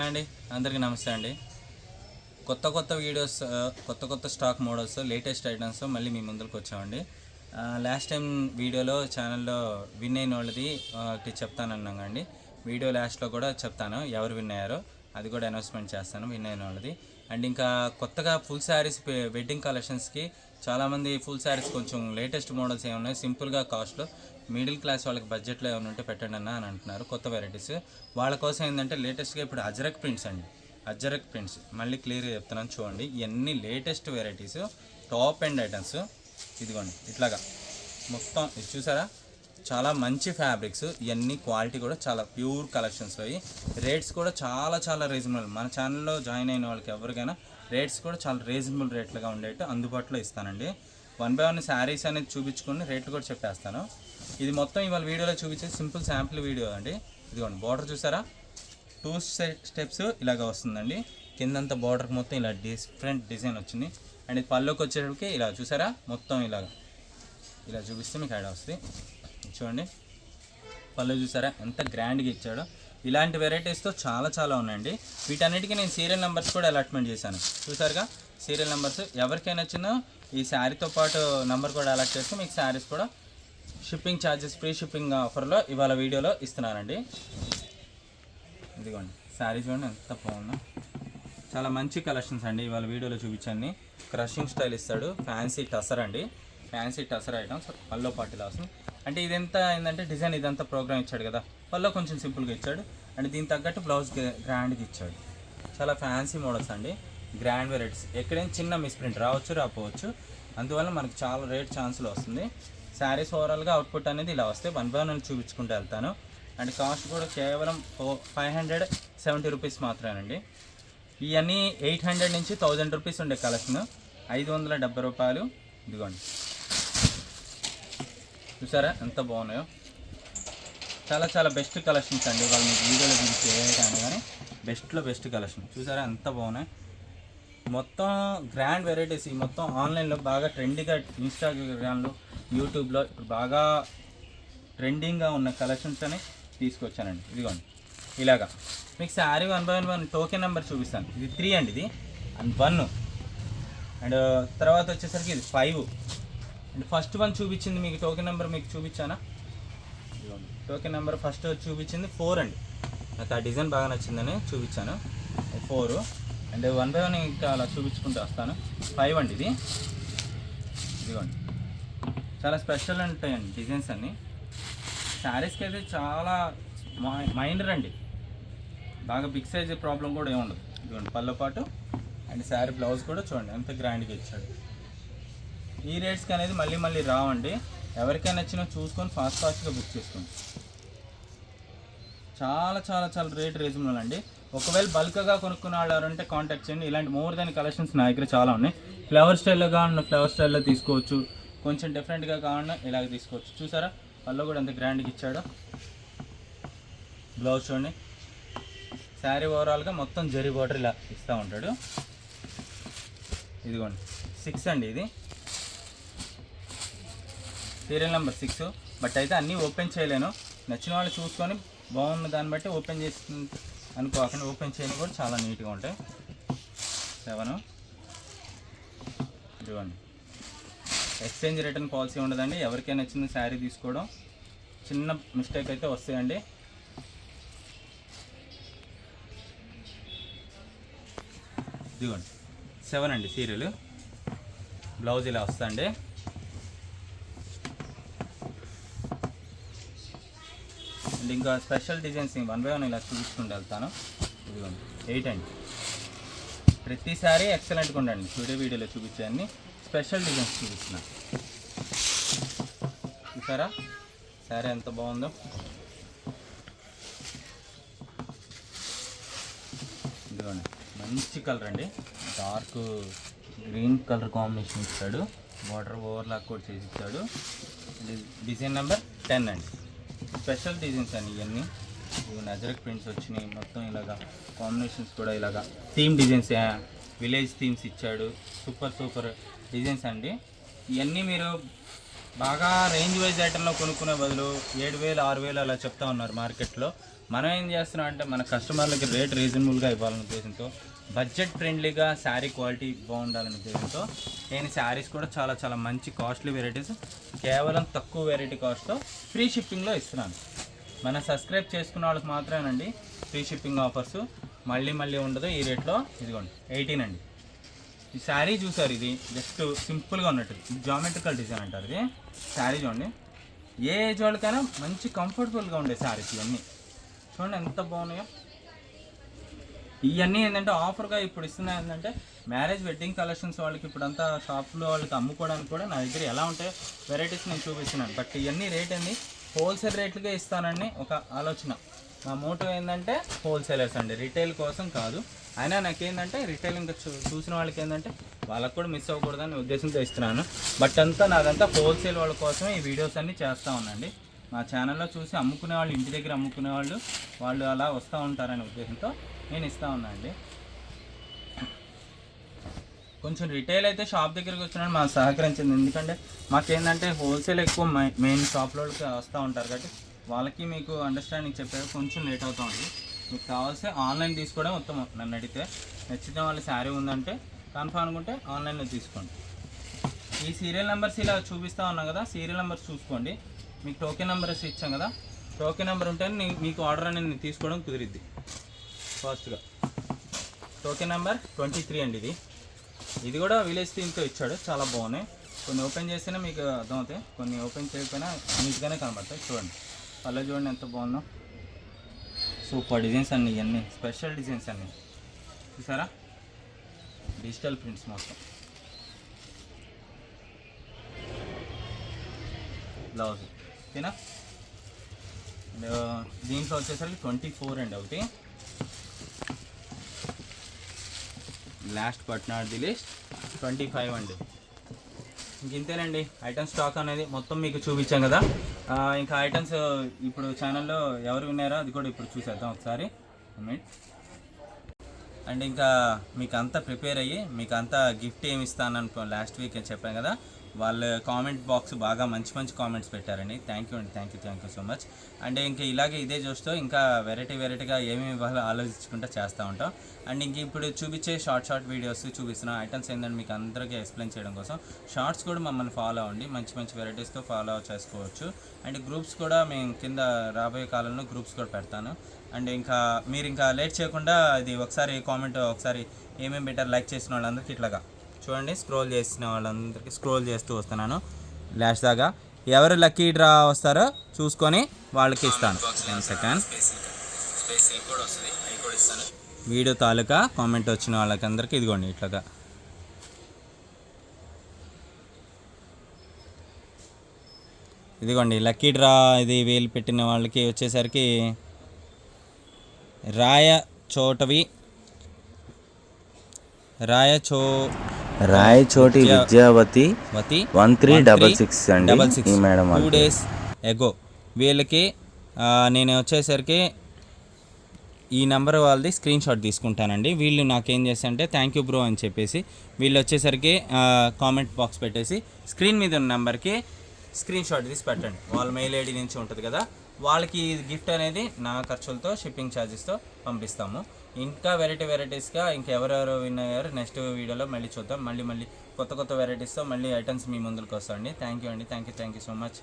Hi అండి. అందరికీ నమస్తే అండి. కొత్త కొత్త వీడియోస్ కొత్త కొత్త స్టాక్ మోడల్స్ లేటెస్ట్ ఐటమ్స్ మళ్ళీ మీ ముందుకు వచ్చామండి. లాస్ట్ టైం వీడియోలో ఛానల్లో విన్ అయిన వాళ్ళది ఒకటి చెప్తానన్నాం అండి. వీడియో లాస్ట్లో కూడా చెప్తాను ఎవరు విన్ అయ్యారో అది కూడా అనౌన్స్మెంట్ చేస్తాను విన్ అయిన వాళ్ళది. అండ్ ఇంకా కొత్తగా ఫుల్ శారీస్ వెడ్డింగ్ కలెక్షన్స్కి చాలామంది ఫుల్ శారీస్ కొంచెం లేటెస్ట్ మోడల్స్ ఏమున్నాయి సింపుల్గా కాస్ట్లో మిడిల్ క్లాస్ వాళ్ళకి బడ్జెట్లో ఏమైనా ఉంటే పెట్టండి అన్న అని అంటున్నారు కొత్త వెరైటీస్ వాళ్ళ కోసం ఏంటంటే లేటెస్ట్గా ఇప్పుడు అజరక్ ప్రింట్స్ అండి. అజరక్ ప్రింట్స్ మళ్ళీ క్లియర్గా చెప్తున్నాను చూడండి. ఇవన్నీ latest varieties top end items ఇదిగోండి ఇట్లాగా. మొత్తం ఇది చూసారా? చాలా మంచి ఫ్యాబ్రిక్స్ ఇవన్నీ క్వాలిటీ కూడా చాలా ప్యూర్ కలెక్షన్స్ అవి రేట్స్ కూడా చాలా చాలా రీజనబుల్ మన ఛానల్లో జాయిన్ అయిన వాళ్ళకి ఎవరికైనా రేట్స్ కూడా చాలా రీజనబుల్ రేట్లుగా ఉండేట్టు అందుబాటులో ఇస్తానండి. వన్ బై వన్ శారీస్ అనేది చూపించుకుని రేట్లు కూడా చెప్పేస్తాను. ఇది మొత్తం ఇవాళ వీడియోలో చూపించే సింపుల్ శాంపుల్ వీడియో అండి. ఇదిగోండి బార్డర్ చూసారా? టూ స్టెప్స్ ఇలాగ వస్తుందండి. కిందంతా బార్డర్కి మొత్తం ఇలా డిఫరెంట్ డిజైన్ వచ్చింది. అండ్ ఇది పళ్ళుకి వచ్చేటప్పటికి ఇలా చూసారా? మొత్తం ఇలాగ. ఇలా చూపిస్తే మీకు ఐడియా వస్తుంది. చూడండి. పళ్ళు చూసారా? ఎంత గ్రాండ్గా ఇచ్చాడో. ఇలాంటి వెరైటీస్తో చాలా చాలా ఉన్నాయండి. వీటన్నిటికీ నేను సీరియల్ నెంబర్స్ కూడా అలాట్మెంట్ చేశాను. చూసారుగా? సీరియల్ నెంబర్స్ ఎవరికైనా వచ్చిందో ఈ శారీతో పాటు నెంబర్ కూడా అలాట్ చేస్తే మీకు శారీస్ కూడా షిప్పింగ్ ఛార్జెస్ ఫ్రీ షిప్పింగ్ ఆఫర్లో ఇవాళ వీడియోలో ఇస్తున్నానండి. ఇదిగోండి శారీ చూడండి ఎంత బాగుందో చాలా మంచి కలెక్షన్స్ అండి ఇవాళ వీడియోలో చూపించాను క్రషింగ్ స్టైల్ ఇస్తాడు ఫ్యాన్సీ టసర్ అండి. ఫ్యాన్సీ టసర్ ఐటమ్స్ పల్లో పాటిలా వస్తుంది అంటే ఇదంతా ఏంటంటే డిజైన్ ఇదంతా ప్రోగ్రామ్ ఇచ్చాడు కదా పల్లో కొంచెం సింపుల్గా ఇచ్చాడు. అండ్ దీనికి తగ్గట్టు బ్లౌజ్ గ్రాండ్గా ఇచ్చాడు. చాలా ఫ్యాన్సీ మోడల్స్ అండి. గ్రాండ్ వెరైటీస్ ఎక్కడైనా చిన్న మిస్ప్రింట్ రావచ్చు రాపోవచ్చు అందువల్ల మనకు చాలా రేట్ ఛాన్సులు వస్తుంది. శారీస్ ఓవరాల్గా అవుట్పుట్ అనేది ఇలా వస్తే వన్ బై వన్ చూపించుకుంటూ వెళ్తాను. అండ్ కాస్ట్ కూడా కేవలం ఫైవ్ హండ్రెడ్ సెవెంటీ రూపీస్ మాత్రమేనండి. ఇవన్నీ ఎయిట్ హండ్రెడ్ నుంచి థౌజండ్ రూపీస్ ఉండే కలెక్షన్ ఐదు వందల డెబ్బై రూపాయలు. ఇదిగోండి. చూసారా ఎంత బాగున్నాయో? చాలా చాలా బెస్ట్ కలెక్షన్స్ అండి. వాళ్ళు మీకు వీడియోలో చూసి కానీ బెస్ట్లో బెస్ట్ కలెక్షన్ చూసారా ఎంత బాగున్నాయి? మొత్తం గ్రాండ్ వెరైటీస్ ఈ మొత్తం ఆన్లైన్లో బాగా ట్రెండింగ్గా ఇన్స్టాగ్రామ్లో యూట్యూబ్లో ఇప్పుడు బాగా ట్రెండింగ్గా ఉన్న కలెక్షన్స్ అని తీసుకొచ్చానండి. ఇదిగోండి. ఇలాగా. మీకు sari one by one token number చూపిస్తాను. ఇది త్రీ అండి ఇది. అండ్ వన్ అండ్ తర్వాత వచ్చేసరికి ఇది ఫైవ్ అండ్ ఫస్ట్ వన్ చూపించింది మీకు టోకెన్ నెంబర్ మీకు చూపించానా? ఇదిగోండి. టోకెన్ నెంబర్ ఫస్ట్ చూపించింది ఫోర్ అండి. నాకు ఆ డిజైన్ బాగా నచ్చిందని చూపించాను. Four and one by one ఇంకా అలా చూపించుకుంటూ వస్తాను. ఫైవ్ అండి ఇది. ఇదిగోండి. చాలా స్పెషల్ ఉంటాయండి డిజైన్స్ అన్నీ. శారీస్కి అయితే చాలా మైనర్ అండి. బాగా బిగ్ సైజ్ ప్రాబ్లం కూడా ఏముండదు ఇదిగోండి పళ్ళ పాటు అండ్ శారీ బ్లౌజ్ కూడా చూడండి ఎంత గ్రాండ్గా ఇచ్చాడు. ఈ రేట్స్కి అనేది మళ్ళీ మళ్ళీ రావండి. ఎవరికైనా నచ్చినా చూసుకొని ఫాస్ట్ ఫాస్ట్గా బుక్ చేసుకోండి. చాలా చాలా చాలా రేట్ రీజనబుల్ అండి. ఒకవేళ బల్క్గా కొనుక్కునే వాళ్ళు కాంటాక్ట్ చేయండి. ఇలాంటి మోర్ దాని కలెక్షన్స్ నా దగ్గర చాలా ఉన్నాయి. ఫ్లవర్ స్టైల్లో కావాలన్న ఫ్లవర్ స్టైల్లో తీసుకోవచ్చు. కొంచెం డిఫరెంట్గా కావాలన్నా ఇలాగ తీసుకోవచ్చు. చూసారా? పళ్ళు కూడా ఎంత గ్రాండ్గా ఇచ్చాడో. బ్లౌజ్ చూడండి. శారీ ఓవరాల్గా మొత్తం జరీ బార్డర్ ఇలా ఇస్తూ ఉంటాడు. ఇదిగోండి. సిక్స్ అండి ఇది. సీరియల్ నెంబర్ సిక్స్ బట్ అయితే అన్నీ ఓపెన్ చేయలేను. నచ్చిన వాళ్ళు చూసుకొని బాగున్న దాన్ని బట్టి ఓపెన్ చేసి అనుకోకుండా ఓపెన్ చేయని కూడా చాలా నీట్గా ఉంటాయి. సెవెన్. ఇదిగోండి. ఎక్స్చేంజ్ రిటర్న్ పాలసీ ఉండదండి. ఎవరికైనా నచ్చిన శారీ తీసుకోవడం. చిన్న మిస్టేక్ అయితే వస్తాయండి. ఇదిగోండి. సెవెన్ అండి సీరియల్. బ్లౌజ్ ఇలా వస్తుందండి అండ్ ఇంకా special designs one by one ఇలా చూపిస్తుండే వెళ్తాను. ఇదిగోండి ఎయిట్ అండి. ప్రతిసారి ఎక్సలెంట్గా ఉండండి. వీడియో వీడియోలో చూపించాన్ని స్పెషల్ డిజైన్స్ చూపిస్తున్నా. చూసారా? సారీ ఎంత బాగుందో. ఇదిగోండి మంచి కలర్ అండి. డార్క్ గ్రీన్ కలర్ కాంబినేషన్ ఇచ్చాడు. బార్డర్ ఓవర్లాక్ కూడా చేసి ఇచ్చాడు. డిజైన్ నెంబర్ టెన్ అండి. స్పెషల్ డిజైన్స్ అండి ఇవన్నీ. ఇవి నజరక్ ప్రింట్స్ వచ్చినాయి. మొత్తం ఇలాగా కాంబినేషన్స్ కూడా ఇలాగా థీమ్ డిజైన్స్ విలేజ్ థీమ్స్ ఇచ్చాడు. సూపర్ సూపర్ డిజైన్స్ అండి. ఇవన్నీ మీరు బాగా రేంజ్ వైజ్ ఐటెంలో కొనుక్కునే బదులు ఏడు వేలు ఆరు వేలు అలా చెప్తా ఉన్నారు మార్కెట్లో మనం ఏం చేస్తున్నాం అంటే మన కస్టమర్లకి రేట్ రీజనబుల్గా ఇవ్వాలనే ఉద్దేశంతో బడ్జెట్ ఫ్రెండ్లీగా శారీ క్వాలిటీ బాగుండాలనే ఉద్దేశంతో నేను శారీస్ కూడా చాలా చాలా మంచి కాస్ట్లీ వెరైటీస్ కేవలం తక్కువ వెరైటీ కాస్ట్తో ఫ్రీ షిప్పింగ్లో ఇస్తున్నాను. మన సబ్స్క్రైబ్ చేసుకున్న వాళ్ళకి మాత్రమేనండి ఫ్రీ షిప్పింగ్ ఆఫర్స్. మళ్ళీ మళ్ళీ ఉండదు ఈ రేట్లో ఇదిగోండి ఎయిటీన్ అండి. ఈ శారీ చూసారు ఇది జస్ట్ సింపుల్గా ఉన్నట్టు జామెట్రికల్ డిజైన్ అంటారు ఇది. శారీ చూడండి ఏ ఏజ్ వాళ్ళకైనా మంచి కంఫర్టబుల్గా ఉండే శారీస్ ఇవన్నీ. చూడండి ఎంత బాగున్నాయో. ఇవన్నీ ఏంటంటే ఆఫర్గా ఇప్పుడు ఇస్తున్నాయి ఏంటంటే మ్యారేజ్ వెడ్డింగ్ కలెక్షన్స్ వాళ్ళకి ఇప్పుడంతా షాప్లో వాళ్ళకి అమ్ముకోవడానికి కూడా నా దగ్గర ఎలా ఉంటాయి వెరైటీస్ నేను చూపిస్తున్నాను. బట్ ఇవన్నీ రేట్ ఏంది? హోల్సేల్ రేట్లుగా ఇస్తానని ఒక ఆలోచన. నా మోటో ఏంటంటే హోల్సేలర్స్ అండి. రిటైల్ కోసం కాదు. అయినా నాకేంటంటే రిటైల్ ఇంకా చూ చూసిన వాళ్ళకి ఏంటంటే వాళ్ళకి కూడా మిస్ అవ్వకూడదని ఉద్దేశంతో ఇస్తున్నాను. బట్ అంతా నాదంతా హోల్సేల్ వాళ్ళ కోసమే ఈ వీడియోస్ అన్నీ చేస్తూ ఉన్నాండి మా ఛానల్లో చూసి అమ్ముకునే వాళ్ళు ఇంటి దగ్గర అమ్ముకునే వాళ్ళు వాళ్ళు అలా వస్తూ ఉంటారనే ఉద్దేశంతో నేను ఇస్తా ఉన్నా అండి. కొంచెం రిటైల్ అయితే షాప్ దగ్గరికి వచ్చినప్పుడు మాకు సహకరించింది. ఎందుకంటే మాకేంటంటే హోల్సేల్ ఎక్కువ మెయిన్ షాప్లోకి వస్తూ ఉంటారు కాబట్టి వాళ్ళకి మీకు అండర్స్టాండింగ్ చెప్పారు కొంచెం లేట్ అవుతూ ఉంది. మీకు కావాల్సి ఆన్లైన్ తీసుకోవడం ఉత్తమం. నన్ను అడిగితే నచ్చిన వాళ్ళ శారీ ఉందంటే కన్ఫర్మ్ అనుకుంటే ఆన్లైన్లో తీసుకోండి. ఈ సీరియల్ నెంబర్స్ ఇలా చూపిస్తా ఉన్నాం కదా సీరియల్ నెంబర్స్ చూసుకోండి. మీకు టోకెన్ నెంబర్స్ ఇచ్చాం కదా టోకెన్ నెంబర్ ఉంటే నీ- మీకు ఆర్డర్ అనేది నేను తీసుకోవడం కుదిరిద్ది. ఫాస్ట్గా. టోకెన్ నెంబర్ ట్వంటీ త్రీ అండి ఇది. ఇది కూడా విలేజ్ థీమ్తో ఇచ్చాడు. చాలా బాగున్నాయి. కొన్ని ఓపెన్ చేస్తేనే మీకు అర్థమవుతాయి. కొన్ని ఓపెన్ చేయకపోయినా నీట్గానే కనబడతాయి. చూడండి. అలా చూడండి ఎంత బాగుందో. సూపర్ డిజైన్స్ అన్నీ ఇవన్నీ స్పెషల్ డిజైన్స్ అన్నీ చూసారా? డిజిటల్ ప్రింట్స్ మొత్తం. బ్లౌజ్. ఓకేనా? దీంట్లో వచ్చేసరికి ట్వంటీ ఫోర్ అండి ఒకటి. Last but not the list twenty five అండి. ఇంక ఇంతేనండి ఐటమ్ స్టాక్ అనేది మొత్తం మీకు చూపించాం కదా. ఇంకా ఐటమ్స్ ఇప్పుడు ఛానల్లో ఎవరు విన్నారో అది కూడా ఇప్పుడు చూసేద్దాం ఒకసారి. అండ్ ఇంకా మీకు అంతా ప్రిపేర్ అయ్యి మీకు అంతా గిఫ్ట్ ఏమి ఇస్తానని లాస్ట్ వీక్ అని చెప్పాను కదా వాళ్ళ కామెంట్ బాక్స్ బాగా మంచి మంచి కామెంట్స్ పెట్టారండి. థ్యాంక్ యూ అండి. Thank you thank you so much and ఇంకా ఇలాగే ఇదే చూస్తూ ఇంకా వెరైటీ వెరైటీగా ఏమేమి ఇవ్వాలో ఆలోచించుకుంటూ చేస్తూ ఉంటాం. అండ్ ఇంక ఇప్పుడు చూపించే షార్ట్ షార్ట్ వీడియోస్ చూపిస్తున్న ఐటమ్స్ ఏంటంటే మీకు అందరికీ ఎక్స్ప్లెయిన్ చేయడం కోసం షార్ట్స్ కూడా మమ్మల్ని ఫాలో అవ్వండి. మంచి మంచి వెరైటీస్తో ఫాలో చేసుకోవచ్చు. అండ్ గ్రూప్స్ కూడా మేము కింద రాబోయే కాలంలో గ్రూప్స్ కూడా పెడతాను. అండ్ ఇంకా మీరు ఇంకా లేట్ చేయకుండా ఇది ఒకసారి కామెంట్ ఒకసారి ఏమేమి పెట్టారు లైక్ చేసిన వాళ్ళందరికీ ఇట్లాగా. చూడండి స్క్రోల్ చేసిన వాళ్ళందరికీ స్క్రోల్ చేస్తూ వస్తున్నాను. లాస్ట్ దాకా. ఎవరు లక్కీ డ్రా వస్తారో చూసుకొని వాళ్ళకి ఇస్తాను. సెకండ్ వీడియో తాలూకా కామెంట్ వచ్చిన వాళ్ళకందరికీ ఇదిగోండి ఇట్లాగా. ఇదిగోండి లక్కీ డ్రా ఇది వేలు పెట్టిన వాళ్ళకి వచ్చేసరికి రాయ చోటవి రాయచో రాయచోటి విద్యా- విద్యావతి వతి వన్ త్రీ డబల్ సిక్స్ అండి డబల్ సిక్స్. ఈ మేడం టూ. డేస్ ఎగో వీళ్ళకి నేను వచ్చేసరికి ఈ నెంబర్ వాళ్ళది స్క్రీన్ షాట్ తీసుకుంటానండి. వీళ్ళు నాకేం చేస్తారంటే థ్యాంక్ యూ బ్రో అని చెప్పేసి వీళ్ళు వచ్చేసరికి కామెంట్ బాక్స్ పెట్టేసి స్క్రీన్ మీద ఉన్న నెంబర్కి స్క్రీన్ షాట్ తీసి పెట్టండి. వాళ్ళ మెయిల్ ఐడి నుంచి ఉంటుంది కదా వాళ్ళకి గిఫ్ట్ అనేది నా ఖర్చులతో షిప్పింగ్ ఛార్జెస్తో పంపిస్తాము. ఇంకా వెరైటీ వెరైటీస్గా ఇంకా ఎవరెవరు విన్ అయ్యారు నెక్స్ట్ వీడియోలో మళ్ళీ చూద్దాం. మళ్ళీ మళ్ళీ కొత్త కొత్త వెరైటీస్తో మళ్ళీ ఐటమ్స్ మీ ముందుకు వస్తాయండి. థ్యాంక్ యూ అండి. Thank you thank you so much.